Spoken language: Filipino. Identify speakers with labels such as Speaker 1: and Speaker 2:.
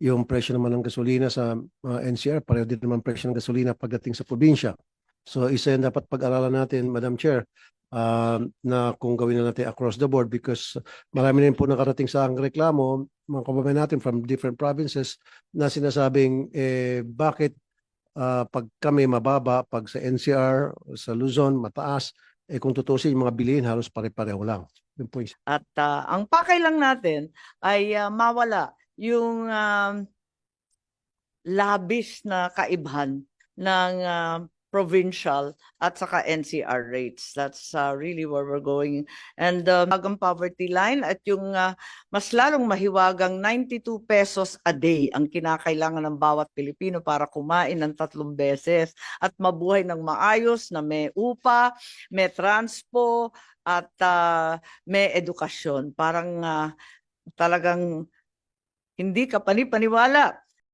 Speaker 1: yung presyo naman ng gasolina sa uh, NCR, pareho din naman presyo ng gasolina pagdating sa probinsya. So isa yan dapat pag-aralan natin, Madam Chair, uh, na kung gawin na natin across the board because marami na rin po nakarating sa ang reklamo, mga kababayan natin from different provinces na sinasabing eh, bakit uh, pag kami mababa, pag sa NCR, sa Luzon, mataas, eh kung tutusin yung mga bilihin halos pare-pareho lang. Yun po yung
Speaker 2: At ah, ang pakay lang natin ay ah, mawala yung um, labis na kaibhan ng ah, provincial at saka NCR rates. That's ah, really where we're going. And uh, magang poverty line at yung ah, mas lalong mahiwagang 92 pesos a day ang kinakailangan ng bawat Pilipino para kumain ng tatlong beses at mabuhay ng maayos na may upa, may transpo at ah, may edukasyon. Parang ah, talagang hindi ka panipaniwala